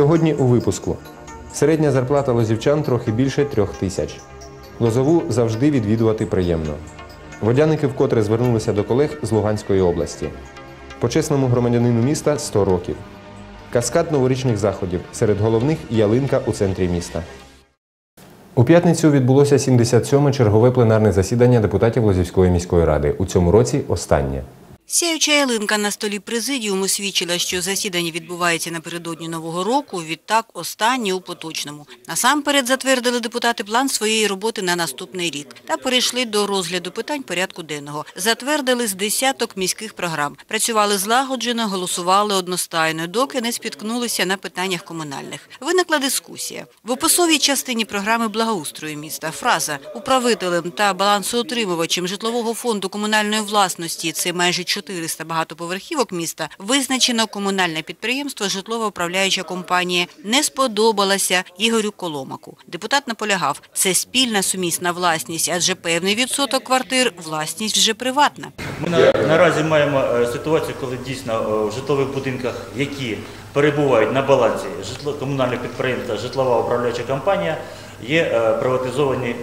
Сьогодні у випуску. Середня зарплата лозівчан трохи більше трьох тисяч. Лозову завжди відвідувати приємно. Водяники вкотре звернулися до колег з Луганської області. Почесному громадянину міста 100 років. Каскад новорічних заходів. Серед головних ялинка у центрі міста. У п'ятницю відбулося 77-ме чергове пленарне засідання депутатів Лозівської міської ради. У цьому році останнє. Сяюча ялинка на столі президіуму свідчила, що засідання відбувається напередодні Нового року, відтак останнє у поточному. Насамперед затвердили депутати план своєї роботи на наступний рік та перейшли до розгляду питань порядку денного. Затвердили з десяток міських програм. Працювали злагоджено, голосували одностайно, доки не спіткнулися на питаннях комунальних. Виникла дискусія. В описовій частині програми благоустрою міста фраза «Управителем та балансоутримувачем житлового фонду комунальної власності» – це майже 400 багатоповерхівок міста, визначено комунальне підприємство «Житлово-управляюча компанія» не сподобалася Ігорю Коломаку. Депутат наполягав, це спільна сумісна власність, адже певний відсоток квартир – власність вже приватна. Ми на, наразі маємо е, ситуацію, коли дійсно е, в житлових будинках, які перебувають на балансі житло, комунальних підприємств житлова управляюча компанія, є е, приватизовані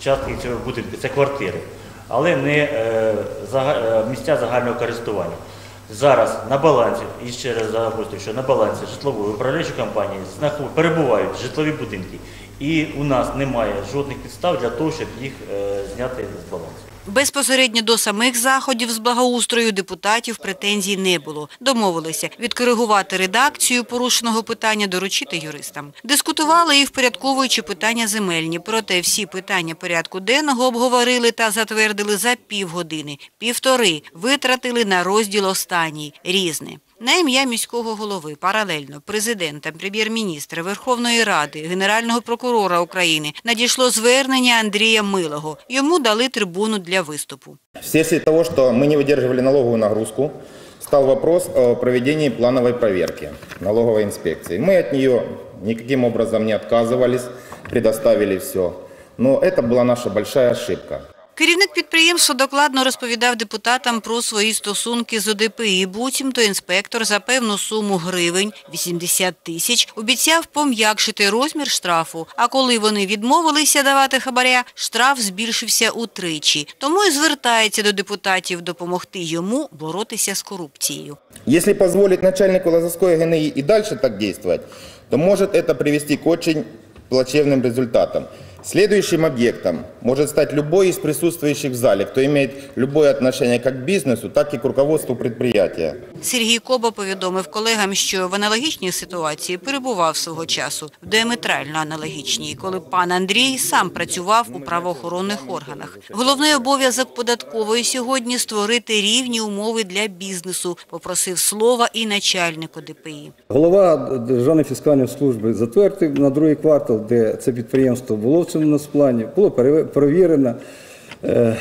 частки цього будинку, це квартири, але не е, е, місця загального користування. Зараз на балансі, і ще раз загострюю, що на балансі житлової управляючої компанії перебувають житлові будинки, і у нас немає жодних підстав для того, щоб їх е, зняти з балансу. Безпосередньо до самих заходів з благоустрою депутатів претензій не було. Домовилися відкоригувати редакцію порушеного питання, доручити юристам. Дискутували і впорядковуючи питання земельні. Проте всі питання порядку денного обговорили та затвердили за півгодини. Півтори витратили на розділ останній – різне. На ім'я міського голови паралельно президента, прем'єр-міністра, Верховної Ради, Генерального прокурора України надійшло звернення Андрія Милого. Йому дали трибуну для виступу. Вследствие того, что мы не выдерживали налоговую нагрузку, стал вопрос о проведении плановой проверки налоговой инспекции. Мы от нее никаким образом не отказывались, предоставили все. Но это была наша большая ошибка. Керівник підприємства докладно розповідав депутатам про свої стосунки з ОДПІ. Буцімто інспектор за певну суму гривень – 80 тисяч обіцяв пом'якшити розмір штрафу. А коли вони відмовилися давати хабаря, штраф збільшився утричі. Тому і звертається до депутатів допомогти йому боротися з корупцією. Если позволить начальнику Лазовской ГНИ и дальше так действовать, то может это привести к очень плачевным результатам. Следующим объектом может стать любой из присутствующих в зале, кто имеет любое отношение как к бизнесу, так и к руководству предприятия. Сергій Коба повідомив колегам, що в аналогічній ситуації перебував свого часу, в діаметрально аналогічній, коли пан Андрій сам працював у правоохоронних органах. Головний обов'язок податкової сьогодні – створити рівні умови для бізнесу, попросив слова і начальник ОДПІ. Голова Державної фіскальної служби затвердив на другий квартал, де це підприємство було в цьому нацплані, було пере- перевірено, е,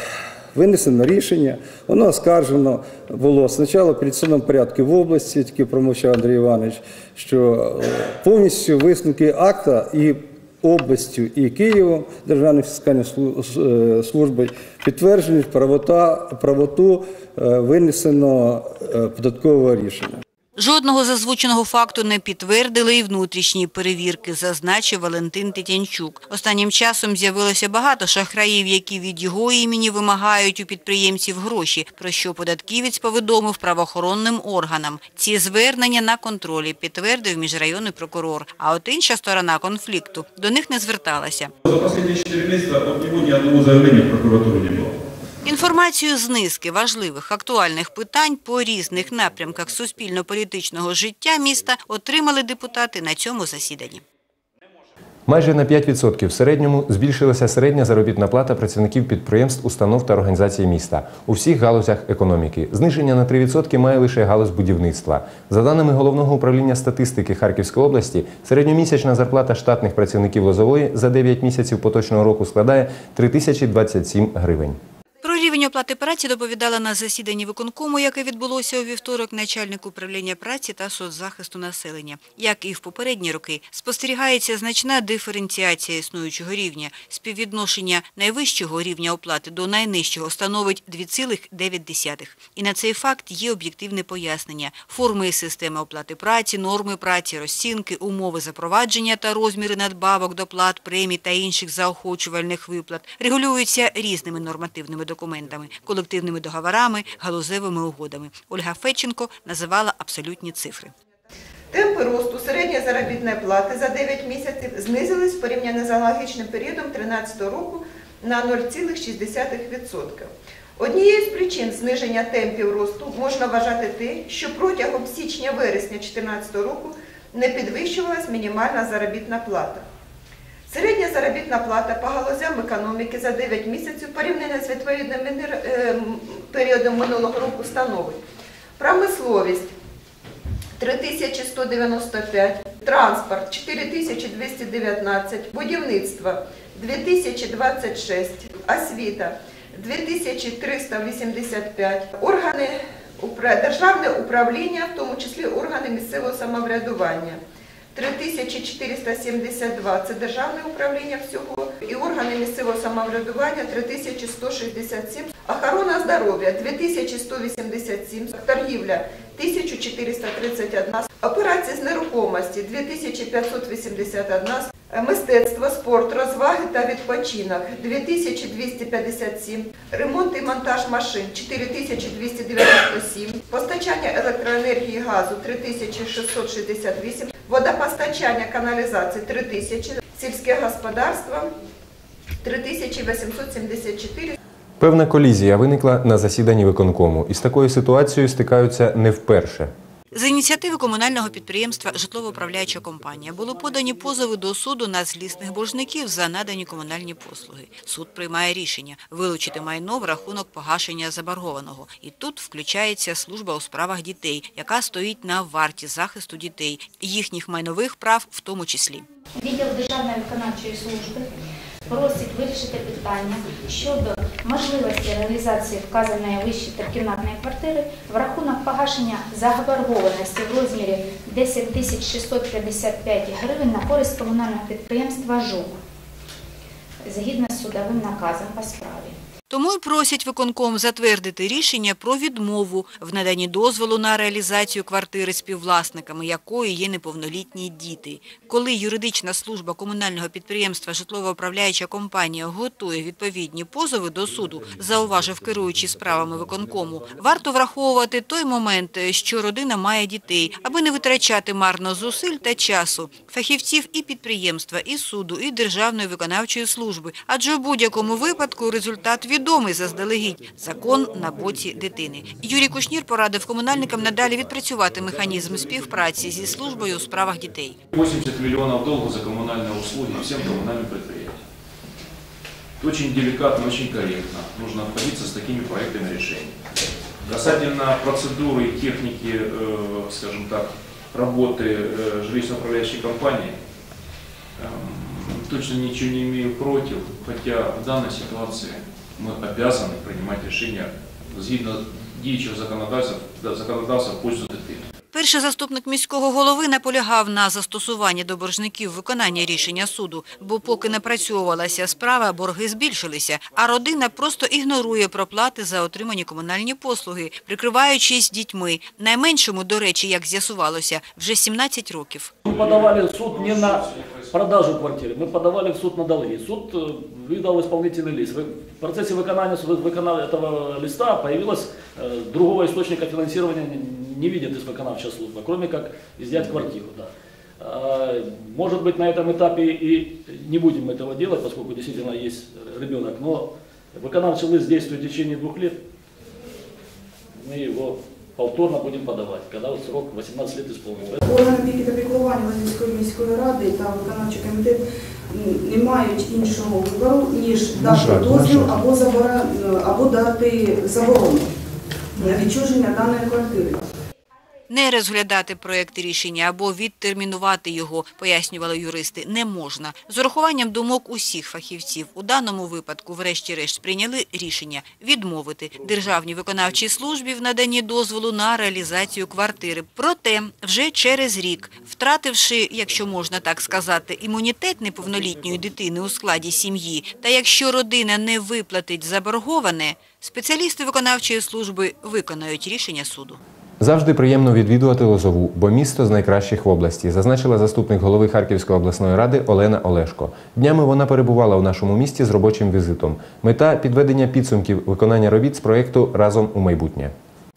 винесено рішення, воно оскаржено було спочатку в апеляційному порядку в області, тільки промовчав Андрій Іванович, що е, повністю висновки акта і областю і Києвом Державної фіскальною е, служби підтверджені правота, правоту е, винесено податкового рішення. Жодного зазвученого факту не підтвердили і внутрішні перевірки, зазначив Валентин Тетянчук. Останнім часом з'явилося багато шахраїв, які від його імені вимагають у підприємців гроші, про що податківець повідомив правоохоронним органам. Ці звернення на контролі підтвердив міжрайонний прокурор. А от інша сторона конфлікту до них не зверталася. За последние 4 месяца от него ни одного заявления в прокуратуру не было. Інформацію з низки важливих актуальних питань по різних напрямках суспільно-політичного життя міста отримали депутати на цьому засіданні. Майже на 5% в середньому збільшилася середня заробітна плата працівників підприємств, установ та організацій міста у всіх галузях економіки. Зниження на 3% має лише галузь будівництва. За даними головного управління статистики Харківської області, середньомісячна зарплата штатних працівників Лозової за 9 місяців поточного року складає 3027 гривень. Оплати праці доповідала на засіданні виконкому, яке відбулося у вівторок, начальник управління праці та соцзахисту населення. Як і в попередні роки, спостерігається значна диференціація існуючого рівня. Співвідношення найвищого рівня оплати до найнижчого становить 2,9. І на цей факт є об'єктивне пояснення. Форми системи оплати праці, норми праці, розцінки, умови запровадження та розміри надбавок, доплат, премій та інших заохочувальних виплат регулюються різними нормативними документами, колективними договорами, галузевими угодами. Ольга Федченко називала абсолютні цифри. Темпи росту середньої заробітної плати за 9 місяців знизились порівняно з аналогічним періодом 2013 року на 0,6%. Однією з причин зниження темпів росту можна вважати те, що протягом січня-вересня 2014 року не підвищувалась мінімальна заробітна плата. Середня заробітна плата по галузям економіки за 9 місяців порівняно з відповідним е, періодом минулого року становить промисловість 3195, транспорт 4219, будівництво 2026, освіта 2385, органи державне управління, в тому числі органи місцевого самоврядування. 3472 – це державне управління всього, і органи місцевого самоврядування 3167, охорона здоров'я 2187, торгівля 1431, операції з нерухомості 2581, мистецтво, спорт, розваги та відпочинок 2257, ремонт і монтаж машин 4297, постачання електроенергії газу 3668, водопостачання каналізації 3000, сільське господарство 3874, Певна колізія виникла на засіданні виконкому. І з такою ситуацією стикаються не вперше. За ініціативи комунального підприємства «Житлово-управляюча компанія» було подані позови до суду на злісних боржників за надані комунальні послуги. Суд приймає рішення вилучити майно в рахунок погашення заборгованого. І тут включається служба у справах дітей, яка стоїть на варті захисту дітей, їхніх майнових прав в тому числі. Відділ Державної виконавчої служби просить вирішити питання щодо можливості реалізації вказаної вище трикімнатної квартири в рахунок погашення заборгованості в розмірі 10 тисяч 655 гривень на користь комунального підприємства ЖУК згідно з судовим наказом по справі. Тому й просять виконком затвердити рішення про відмову в наданні дозволу на реалізацію квартири співвласниками якої є неповнолітні діти. Коли юридична служба комунального підприємства «Житлово-управляюча компанія» готує відповідні позови до суду, зауважив керуючий справами виконкому, варто враховувати той момент, що родина має дітей, аби не витрачати марно зусиль та часу фахівців і підприємства, і суду, і Державної виконавчої служби. Адже в будь-якому випадку результат відомий заздалегідь – закон на боці дитини. Юрій Кушнір порадив комунальникам надалі відпрацювати механізм співпраці зі службою у справах дітей. 80 миллионов долга за коммунальные услуги всем коммунальным предприятиям. Это очень деликатно, очень корректно. Нужно обходиться с такими проектами решений. Касательно процедуры и техники, э, скажем так, работы э, жилищно-управляющей компании, эм, точно ничего не имею против, хотя в данной ситуации мы обязаны принимать решения згідно діючого законодавства, законодавства в пользу дитини. Перший заступник міського голови наполягав на застосуванні до боржників виконання рішення суду, бо поки напрацьовувалася справа, борги збільшилися, а родина просто ігнорує проплати за отримані комунальні послуги, прикриваючись дітьми. Найменшому, до речі, як з'ясувалося, вже 17 років. Мы подавали в суд не на продажу квартиры, мы подавали в суд на долги. Суд э, выдал исполнительный лист. В процессе выполнения выполнения этого листа появилось э, другого источника финансирования не- не видит исполнительная служба, кроме как изъять квартиру. Да. А, Может быть, на этом этапе и не будем этого делать, поскольку действительно есть ребенок, но выполнительный лист действует в течение двух лет. Мы его повторно будем подавать, когда вот срок 18 лет исполнится. Органи опіки та піклування міської ради та виконавчий комітет не мають іншого вибору, ніж дати дозвіл або, забора- або дати заборону на відчуження даної квартири. Не розглядати проєкт рішення або відтермінувати його, пояснювали юристи, не можна. З урахуванням думок усіх фахівців у даному випадку, врешті-решт, прийняли рішення відмовити державній виконавчій службі в наданні дозволу на реалізацію квартири. Проте вже через рік, втративши, якщо можна так сказати, імунітет неповнолітньої дитини у складі сім'ї, та якщо родина не виплатить заборговане, спеціалісти виконавчої служби виконають рішення суду. Завжди приємно відвідувати Лозову, бо місто з найкращих в області, зазначила заступник голови Харківської обласної ради Олена Олешко. Днями вона перебувала у нашому місті з робочим візитом. Мета підведення підсумків виконання робіт з проєкту разом у майбутнє.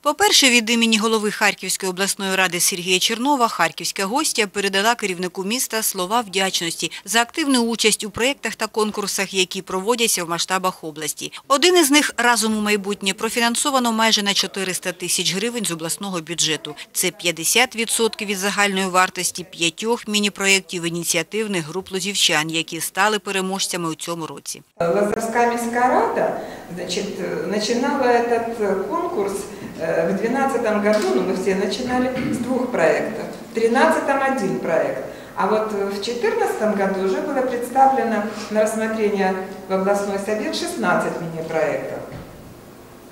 По-перше, від імені голови Харківської обласної ради Сергія Чернова харківська гостя передала керівнику міста слова вдячності за активну участь у проєктах та конкурсах, які проводяться в масштабах області. Один із них разом у майбутнє профінансовано майже на 400 тисяч гривень з обласного бюджету. Це 50% від загальної вартості п'ятьох міні-проєктів ініціативних груп лозівчан, які стали переможцями у цьому році. Лазовская міська рада значит, э, начинала этот э, конкурс э, В 2012 году, ну, мы все начинали с двух проектов. В 2013 один проект. А вот э, в 2014 году уже было представлено на рассмотрение в областной совет 16 мини-проектов.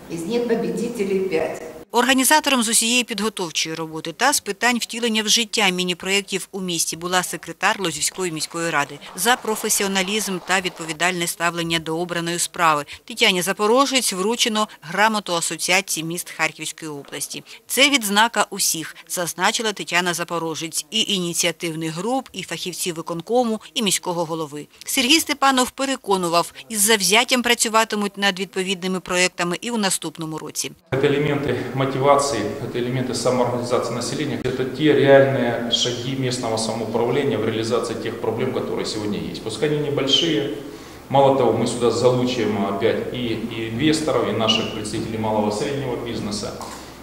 Из них победителей 5. Організатором з усієї підготовчої роботи та з питань втілення в життя міні-проєктів у місті була секретар Лозівської міської ради. За професіоналізм та відповідальне ставлення до обраної справи Тетяні Запорожець вручено грамоту Асоціації міст Харківської області. Це відзнака усіх, зазначила Тетяна Запорожець, і ініціативних груп, і фахівців виконкому, і міського голови. Сергій Степанов переконував, із завзяттям працюватимуть над відповідними проєктами і у наступному році. Это элементы мотивации, это элементы самоорганизации населения, это те реальные шаги местного самоуправления в реализации тех проблем, которые сегодня есть. Пускай они небольшие, мало того, мы сюда залучим опять и, и инвесторов, и наших представителей малого и среднего бизнеса,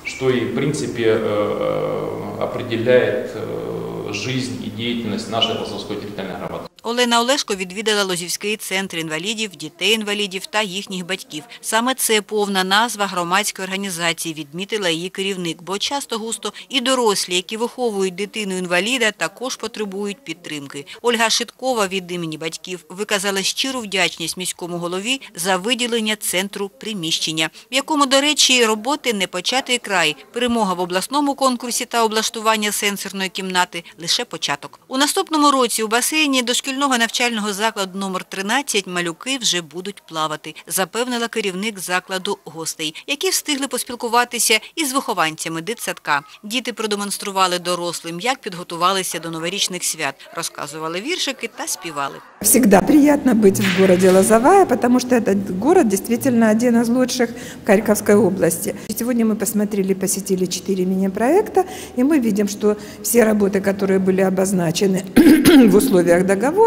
что и в принципе э, э, определяет э, жизнь и деятельность нашей Лозовской территориальной громады. Олена Олешко відвідала Лозівський центр інвалідів, дітей-інвалідів та їхніх батьків. Саме це повна назва громадської організації, відмітила її керівник, бо часто густо і дорослі, які виховують дитину-інваліда, також потребують підтримки. Ольга Шиткова від імені батьків виказала щиру вдячність міському голові за виділення центру приміщення, в якому, до речі, роботи не початий край. Перемога в обласному конкурсі та облаштування сенсорної кімнати – лише початок. У наступному році у басейні дошкільного навчального закладу номер 13 малюки вже будуть плавати, запевнила керівник закладу гостей, які встигли поспілкуватися із вихованцями дитсадка. Діти продемонстрували дорослим, як підготувалися до новорічних свят, розказували віршики та співали. Всегда приятно быть в городе Лозовая, потому что этот город действительно один из лучших в Харьковской области. Сегодня мы посмотрели, посетили четыре мини-проекта, и мы видим, что все работы, которые были обозначены в условиях договора,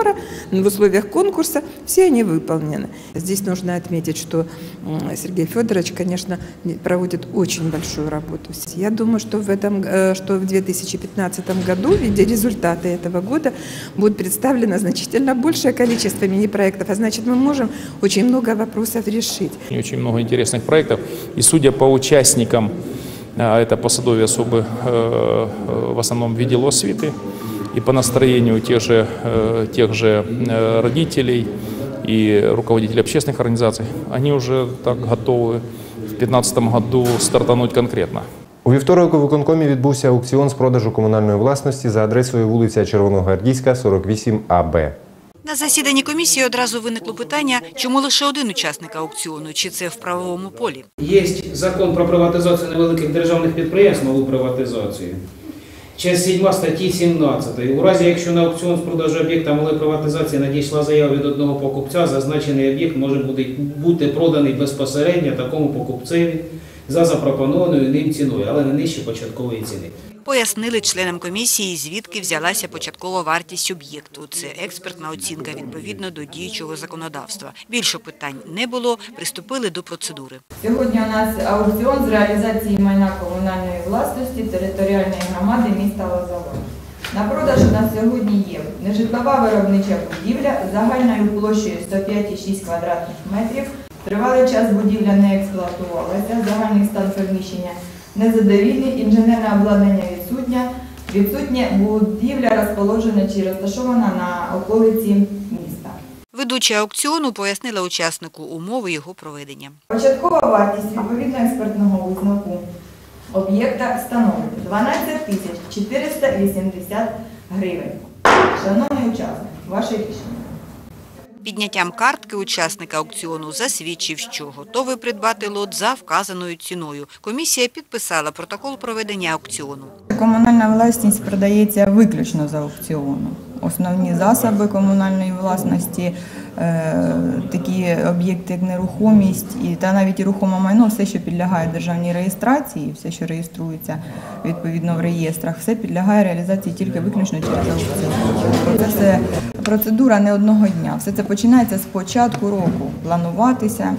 в условиях конкурса, все они выполнены. Здесь нужно отметить, что Сергей Федорович, конечно, проводит очень большую работу. Я думаю, что в, этом, э, что в 2015 году, видя результаты этого года, будет представлено значительно большее количество мини-проектов, а значит, мы можем очень много вопросов решить. Очень много интересных проектов. И судя по участникам, а, это по садовой особы э, э, в основном в виде освиты, и по настроению тех же, э, тех же э, родителей и руководителей общественных организаций, они уже так готовы в 2015 году стартануть конкретно. У вівторок у виконкомі відбувся аукціон з продажу комунальної власності за адресою вулиця Червоногвардійська, 48 АБ. На засіданні комісії одразу виникло питання, чому лише один учасник аукціону, чи це в правовому полі. Є закон про приватизацію невеликих державних підприємств, нову приватизацію. Часть 7 статті 17. У разі, якщо на аукціон з продажу об'єкта малої приватизації надійшла заява від одного покупця, зазначений об'єкт може бути, проданий безпосередньо такому покупцеві за запропонованою ним ціною, але не нижче початкової ціни. Пояснили членам комісії, звідки взялася початкова вартість об'єкту. Це експертна оцінка відповідно до діючого законодавства. Більше питань не було, приступили до процедури. Сьогодні у нас аукціон з реалізації майна комунальної власності територіальної громади міста Лозова. На продаж у нас сьогодні є нежитлова виробнича будівля загальною площею 105,6 квадратних метрів. Тривалий час будівля не експлуатувалася, загальний стан приміщення Незадовільне інженерне обладнання відсутнє, відсутнє будівля розположена чи розташована на околиці міста. Ведуча аукціону пояснила учаснику умови його проведення. Початкова вартість відповідно експертного висновку об'єкта становить 12 тисяч 480 гривень. Шановний учасник, ваше рішення. Підняттям картки учасника аукціону засвідчив, що готовий придбати лот за вказаною ціною. Комісія підписала протокол проведення аукціону. Комунальна власність продається виключно за аукціону. Основні засоби комунальної власності, такі об'єкти, як нерухомість і та навіть і рухоме майно, все, що підлягає державній реєстрації, все, що реєструється відповідно в реєстрах, все підлягає реалізації тільки виключно через аукціон. Тобто Це все процедура не одного дня. Все це починається з початку року плануватися.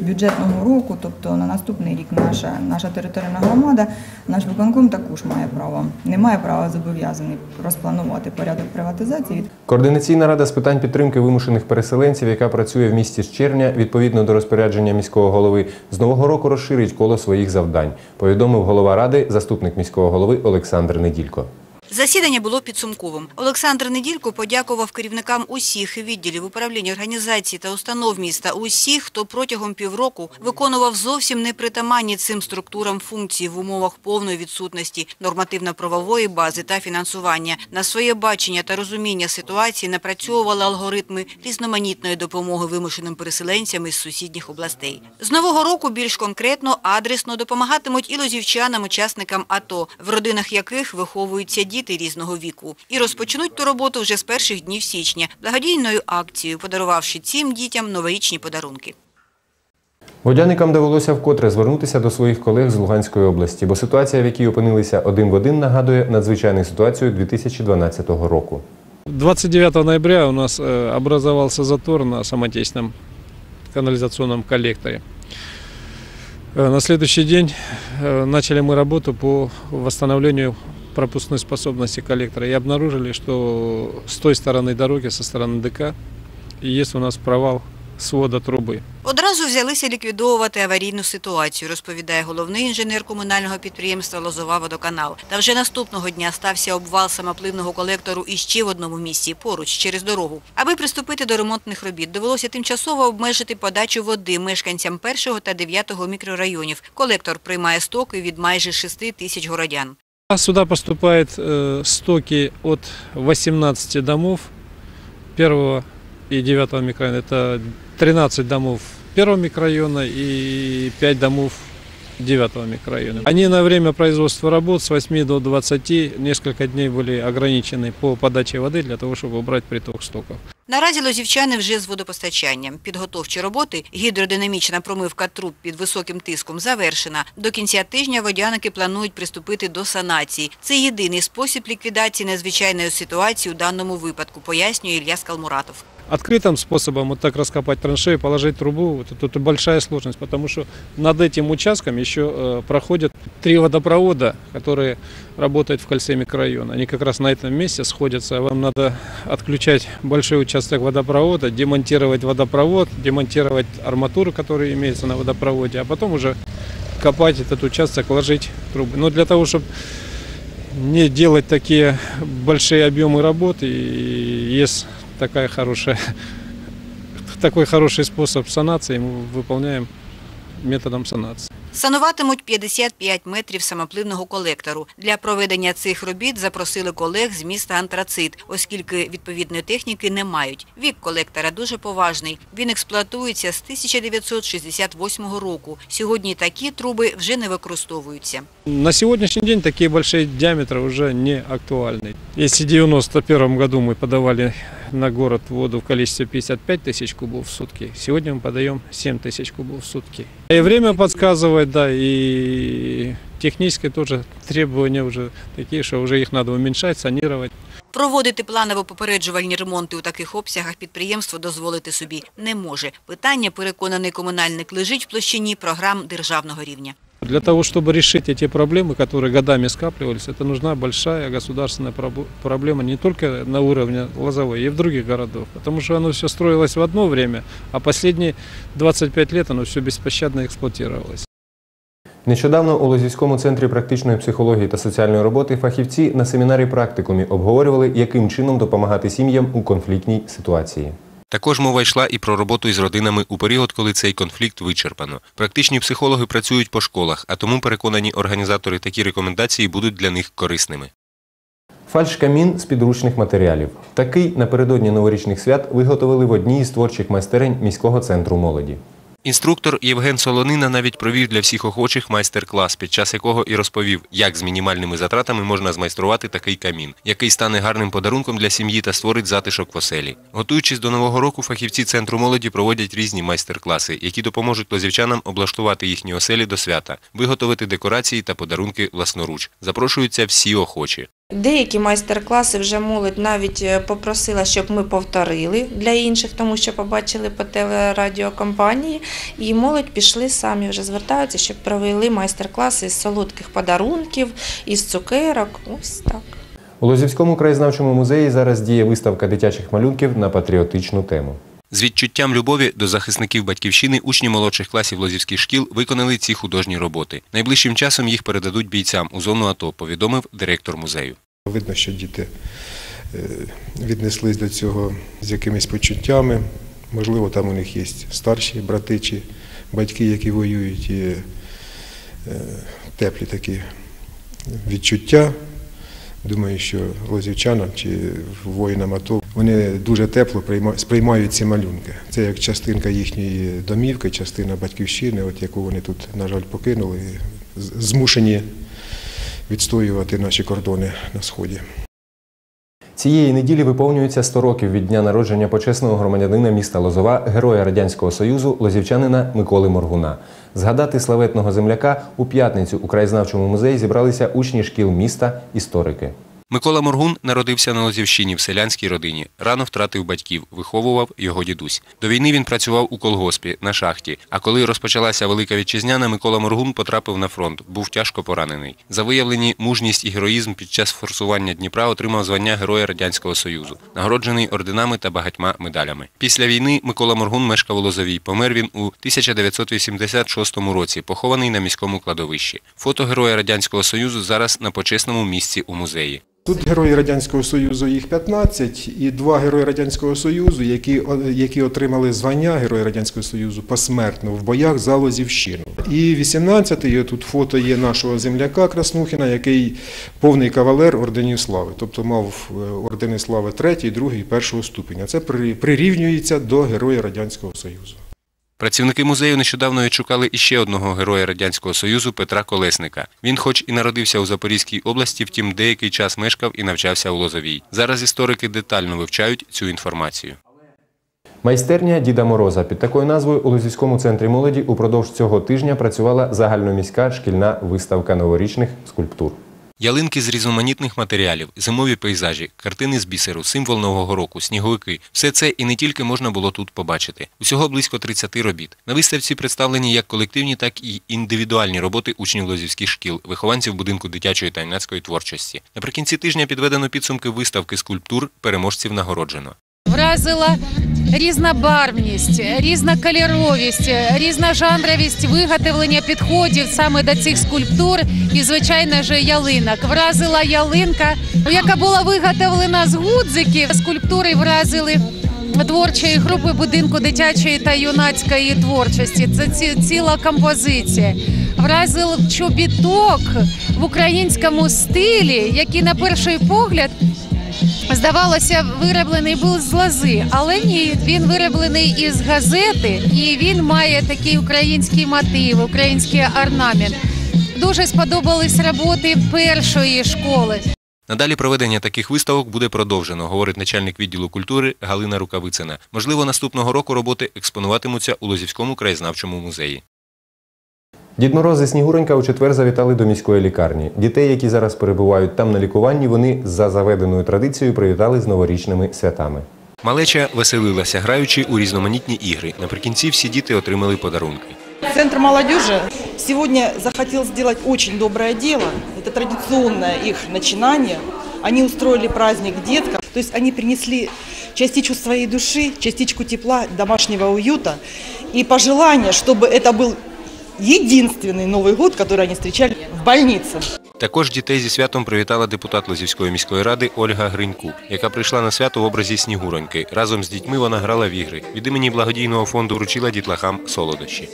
Бюджетного року, тобто на наступний рік наша, наша територіальна громада, наш виконком також має право, не має права зобов'язаний розпланувати порядок приватизації. Координаційна рада з питань підтримки вимушених переселенців, яка працює в місті з червня, відповідно до розпорядження міського голови, з нового року розширить коло своїх завдань. Повідомив голова ради, заступник міського голови Олександр Неділько. Засідання було підсумковим. Олександр Неділько подякував керівникам усіх відділів управління організацій та установ міста, усіх, хто протягом півроку виконував зовсім непритаманні цим структурам функції в умовах повної відсутності нормативно-правової бази та фінансування. На своє бачення та розуміння ситуації напрацьовували алгоритми різноманітної допомоги вимушеним переселенцям із сусідніх областей. З нового року більш конкретно, адресно допомагатимуть і лозівчанам, учасникам АТО, в родинах яких виховуються діти різного віку. І розпочнуть ту роботу вже з перших днів січня благодійною акцією, подарувавши цим дітям новорічні подарунки. Водяникам довелося вкотре звернутися до своїх колег з Луганської області, бо ситуація, в якій опинилися один в один, нагадує надзвичайну ситуацію 2012 року. 29 ноября у нас э, образовался затор на самотечном канализационном коллекторе. Э, На следующий день э, начали мы работу по восстановлению пропускной способности коллектора и обнаружили, что с той стороны дороги, со стороны ДК, есть у нас провал свода трубы. Одразу взялися ліквідовувати аварійну ситуацію, розповідає головний інженер комунального підприємства «Лозова водоканал». Та вже наступного дня стався обвал самопливного колектору іще в одному місці, поруч, через дорогу. Аби приступити до ремонтних робіт, довелося тимчасово обмежити подачу води мешканцям першого та дев'ятого мікрорайонів. Колектор приймає стоки від майже 6 тисяч городян. А Сюда поступают э, стоки от 18 домов первого и девятого микрорайона. Это 13 домов первого микрорайона и 5 домов девятого микрорайона. Они на время производства работ с 8 до 20 несколько дней были ограничены по подаче воды для того, чтобы убрать приток стоков. Наразі лозівчани вже з водопостачанням. Підготовчі роботи, гідродинамічна промивка труб під високим тиском завершена. До кінця тижня водяники планують приступити до санації. Це єдиний спосіб ліквідації надзвичайної ситуації у даному випадку, пояснює Ілля Скалмуратов. Открытым способом вот так раскопать траншею, положить трубу, вот это, это большая сложность, потому что над этим участком еще э, проходят три водопровода, которые работают в кольце микрорайона. Они как раз на этом месте сходятся. Вам надо отключать большой участок водопровода, демонтировать водопровод, демонтировать арматуру, которая имеется на водопроводе, а потом уже копать этот участок, ложить трубы. Но для того, чтобы не делать такие большие объемы работы, есть такая хорошая, такой хороший способ санации, мы выполняем методом санации. Сануватимуть 55 метрів самопливного колектору. Для проведення цих робіт запросили колег з міста Антрацит, оскільки відповідної техніки не мають. Вік колектора дуже поважний. Він експлуатується з 1968 року. Сьогодні такі труби вже не використовуються. На сегодняшний день такие большие диаметры уже не актуальны. Если в 1991 году мы подавали на город воду в количестве 55 тысяч кубов в сутки, сегодня мы подаем 7 тысяч кубов в сутки. И время подсказывает, да, и технические тоже требования уже такие, что уже их надо уменьшать, санировать. Проводити планово-попереджувальні ремонти у таких обсягах підприємство дозволити собі не може. Питання, переконаний комунальник, лежить в площині програм державного рівня. Для того, чтобы решить эти проблемы, которые годами скапливались, это нужна большая государственная проб- проблема не только на уровне Лозовой, и в других городах. Потому что оно все строилось в одно время, а последние 25 лет оно все беспощадно эксплуатировалось. Нещодавно у Лозівському центрі практичної психології та соціальної роботи фахівці на семінарі практикумі обговорювали, яким чином допомагати сім'ям у конфліктній ситуації. Також мова йшла і про роботу із родинами у період, коли цей конфлікт вичерпано. Практичні психологи працюють по школах, а тому переконані організатори такі рекомендації будуть для них корисними. Фальшкамін з підручних матеріалів. Такий напередодні новорічних свят виготовили в одній із творчих майстерень міського центру молоді. Інструктор Євген Солонина навіть провів для всіх охочих майстер-клас, під час якого і розповів, як з мінімальними затратами можна змайструвати такий камін, який стане гарним подарунком для сім'ї та створить затишок в оселі. Готуючись до нового року, фахівці центру молоді проводять різні майстер-класи, які допоможуть лозівчанам облаштувати їхні оселі до свята, виготовити декорації та подарунки власноруч. Запрошуються всі охочі. Деякі майстер-класи вже молодь навіть е, попросила, щоб ми повторили для інших, тому що побачили по телерадіокомпанії, і молодь пішли самі вже звертаються, щоб провели майстер-класи з солодких подарунків, із цукерок. Ось так. У Лозівському краєзнавчому музеї зараз діє виставка дитячих малюнків на патріотичну тему. З відчуттям любові до захисників батьківщини учні молодших класів лозівських шкіл виконали ці художні роботи. Найближчим часом їх передадуть бійцям у зону АТО, повідомив директор музею. Видно, що діти е, віднеслись до цього з якимись почуттями. Можливо, там у них є старші брати чи батьки, які воюють, і е, теплі такі відчуття. Думаю, що лозівчанам чи воїнам АТО вони дуже тепло прийма- сприймають ці малюнки. Це як частинка їхньої домівки, частина батьківщини, от яку вони тут, на жаль, покинули, змушені відстоювати наші кордони на сході. Цієї неділі виповнюється 100 років від дня народження почесного громадянина міста Лозова, героя Радянського Союзу, лозівчанина Миколи Моргуна. Згадати славетного земляка у п'ятницю у краєзнавчому музеї зібралися учні шкіл міста, історики. Микола Моргун народився на Лозівщині в селянській родині. Рано втратив батьків, виховував його дідусь. До війни він працював у колгоспі на шахті. А коли розпочалася велика вітчизняна, Микола Моргун потрапив на фронт, був тяжко поранений. За виявлені мужність і героїзм під час форсування Дніпра отримав звання Героя Радянського Союзу, нагороджений орденами та багатьма медалями. Після війни Микола Моргун мешкав у Лозовій. Помер він у 1986 році, похований на міському кладовищі. Фото Героя Радянського Союзу зараз на почесному місці у музеї. Тут герої Радянського Союзу їх 15, і два герої Радянського Союзу, які, які отримали звання Героя Радянського Союзу посмертно в боях за Лозівщину. І 18-й, тут фото є нашого земляка Краснухіна, який повний кавалер орденів слави, тобто мав е, ордени слави 3, 2, 1 ступеня. Це при- прирівнюється до Героя Радянського Союзу. Працівники музею нещодавно відшукали іще одного героя Радянського Союзу Петра Колесника. Він хоч і народився у Запорізькій області, втім деякий час мешкав і навчався у Лозовій. Зараз історики детально вивчають цю інформацію. Майстерня Діда Мороза під такою назвою у Лозівському центрі молоді упродовж цього тижня працювала загальноміська шкільна виставка новорічних скульптур. Ялинки з різноманітних матеріалів, зимові пейзажі, картини з бісеру, символ Нового року, сніговики – все це і не тільки можна було тут побачити. Усього близько 30 робіт. На виставці представлені як колективні, так і індивідуальні роботи учнів лозівських шкіл, вихованців будинку дитячої та юнацької творчості. Наприкінці тижня підведено підсумки виставки скульптур, переможців нагороджено. Вразила різнобарвність, різнокольоровість, різножанровість виготовлення підходів саме до цих скульптур і, звичайно ж, ялинок. Вразила ялинка, яка була виготовлена з гудзиків. Скульптури вразили творчої групи будинку дитячої та юнацької творчості. Це ці- ціла композиція. Вразив чобіток в українському стилі, який на перший погляд Здавалося, вироблений був з лози, але ні, він вироблений із газети, і він має такий український мотив, український орнамент. Дуже сподобались роботи першої школи. Надалі проведення таких виставок буде продовжено, говорить начальник відділу культури Галина Рукавицина. Можливо, наступного року роботи експонуватимуться у Лозівському краєзнавчому музеї. Дід Мороз і Снігуренька у четвер завітали до міської лікарні. Дітей, які зараз перебувають там на лікуванні, вони за заведеною традицією привітали з новорічними святами. Малеча веселилася, граючи у різноманітні ігри. Наприкінці всі діти отримали подарунки. Центр молодежи сегодня захотел сделать очень доброе дело. Это традиционное их начинание. Они устроили праздник деткам. То есть они принесли частичку своей души, частичку тепла, домашнего уюта и пожелание, чтобы это был единственный Новый год, который они встречали в больнице. Також дітей зі святом привітала депутат Лозівської міської ради Ольга Гриньку, яка прийшла на свято в образі Снігуроньки. Разом з дітьми вона грала в ігри. Від імені благодійного фонду вручила дітлахам солодощі.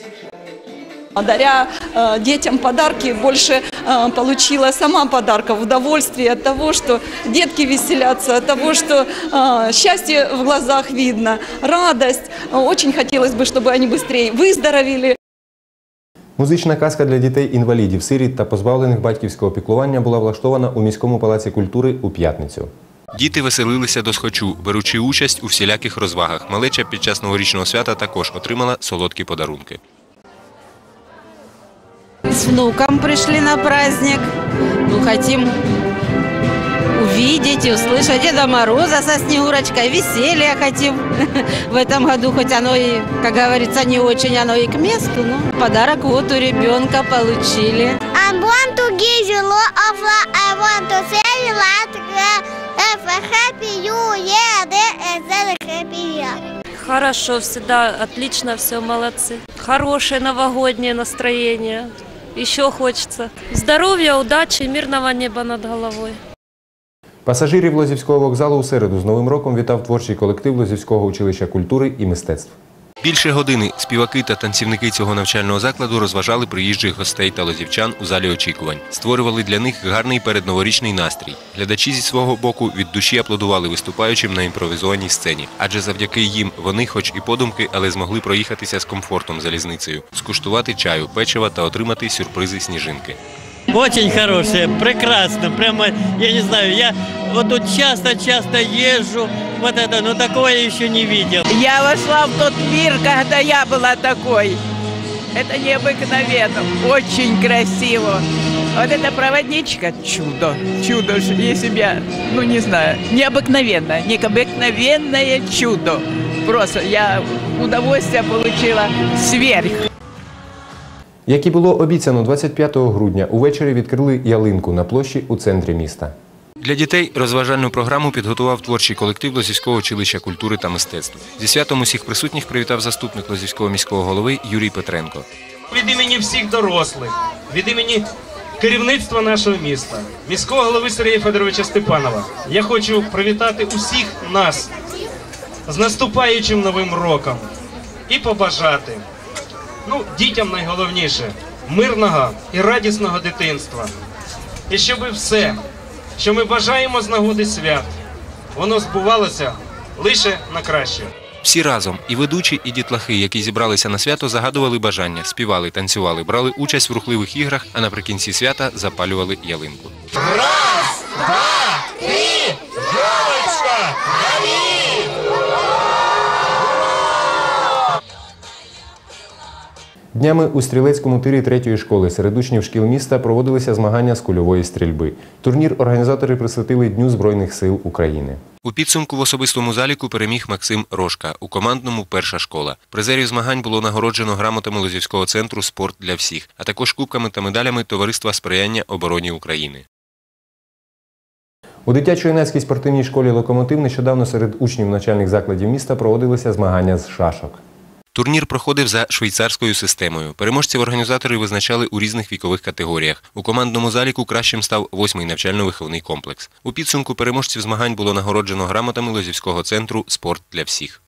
Даря э, детям подарки, больше э, получила сама подарков, удовольствие от того, что детки веселятся, от того, что э, счастье в глазах видно, радость. Э, Очень хотелось бы, чтобы они быстрее выздоровели. Музична казка для дітей-інвалідів, сиріт та позбавлених батьківського піклування була влаштована у міському палаці культури у п'ятницю. Діти веселилися до схочу, беручи участь у всіляких розвагах. Малеча під час новорічного свята також отримала солодкі подарунки. З внуком прийшли на праздник. Ну, хотим увидеть и услышать Деда Мороза со Снегурочкой. Веселье хотим в этом году, хоть оно и, как говорится, не очень оно и к месту, но подарок вот у ребенка получили. I want to give you lot of love. I want to say you like have a happy new year. There is a happy year. Хорошо, всегда отлично, все молодцы. Хорошее новогоднее настроение. Еще хочется. Здоровья, удачи, мирного неба над головой. Пасажирів Лозівського вокзалу у середу з Новим роком вітав творчий колектив Лозівського училища культури і мистецтв. Більше години співаки та танцівники цього навчального закладу розважали приїжджих гостей та лозівчан у залі очікувань, створювали для них гарний передноворічний настрій. Глядачі зі свого боку від душі аплодували виступаючим на імпровізованій сцені, адже завдяки їм вони, хоч і подумки, але змогли проїхатися з комфортом залізницею, скуштувати чаю, печива та отримати сюрпризи сніжинки. Очень хорошие, прекрасно. Прямо, я не знаю, я вот тут часто-часто езжу, вот это, но такого я еще не видел. Я вошла в тот мир, когда я была такой. Это необыкновенно, очень красиво. Вот эта проводничка – чудо, чудо, если я, ну не знаю, необыкновенно, необыкновенное чудо. Просто я удовольствие получила сверх. Як і було обіцяно 25 грудня, увечері відкрили ялинку на площі у центрі міста. Для дітей розважальну програму підготував творчий колектив Лозівського училища культури та мистецтв. Зі святом усіх присутніх привітав заступник Лозівського міського голови Юрій Петренко. Від імені всіх дорослих, від імені керівництва нашого міста, міського голови Сергія Федоровича Степанова, я хочу привітати усіх нас з наступаючим новим роком і побажати ну, дітям найголовніше мирного і радісного дитинства. І щоб все, що ми бажаємо з нагоди свят, воно збувалося лише на краще. Всі разом і ведучі, і дітлахи, які зібралися на свято, загадували бажання, співали, танцювали, брали участь в рухливих іграх, а наприкінці свята запалювали ялинку. Раз, два, Днями у стрілецькому тирі третьої школи серед учнів шкіл міста проводилися змагання з кульової стрільби. Турнір організатори присвятили Дню Збройних сил України. У підсумку в особистому заліку переміг Максим Рошка. У командному перша школа. Призерів змагань було нагороджено грамотами Лозівського центру Спорт для всіх, а також кубками та медалями Товариства сприяння обороні України. У дитячо-юнацькій спортивній школі Локомотив нещодавно серед учнів навчальних закладів міста проводилися змагання з шашок. Турнір проходив за швейцарською системою. Переможців організатори визначали у різних вікових категоріях. У командному заліку кращим став восьмий навчально-виховний комплекс. У підсумку переможців змагань було нагороджено грамотами Лозівського центру Спорт для всіх.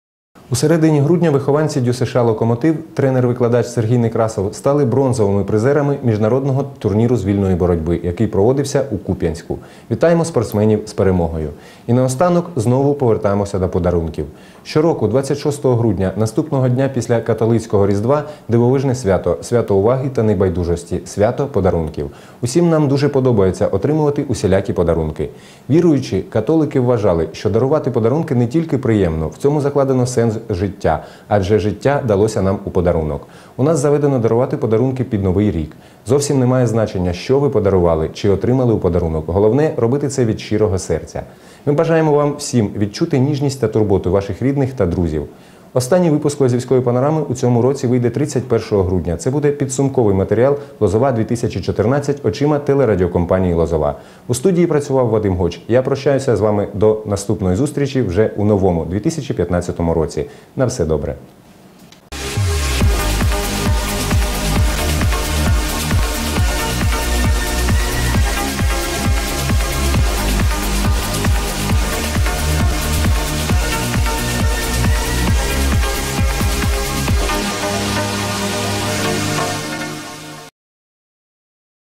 У середині грудня вихованці ДЮСШ «Локомотив», тренер-викладач Сергій Некрасов стали бронзовими призерами міжнародного турніру з вільної боротьби, який проводився у Куп'янську. Вітаємо спортсменів з перемогою. І наостанок знову повертаємося до подарунків. Щороку, 26 грудня, наступного дня після католицького Різдва, дивовижне свято, свято уваги та небайдужості, свято подарунків. Усім нам дуже подобається отримувати усілякі подарунки. Віруючі, католики вважали, що дарувати подарунки не тільки приємно, в цьому закладено сенс життя, адже життя далося нам у подарунок. У нас заведено дарувати подарунки під новий рік. Зовсім немає значення, що ви подарували чи отримали у подарунок. Головне робити це від щирого серця. Ми бажаємо вам всім відчути ніжність та турботу ваших рідних та друзів. Останній випуск Лозівської панорами у цьому році вийде 31 грудня. Це буде підсумковий матеріал Лозова 2014 очима телерадіокомпанії Лозова. У студії працював Вадим Гоч. Я прощаюся з вами до наступної зустрічі вже у новому 2015 році. На все добре.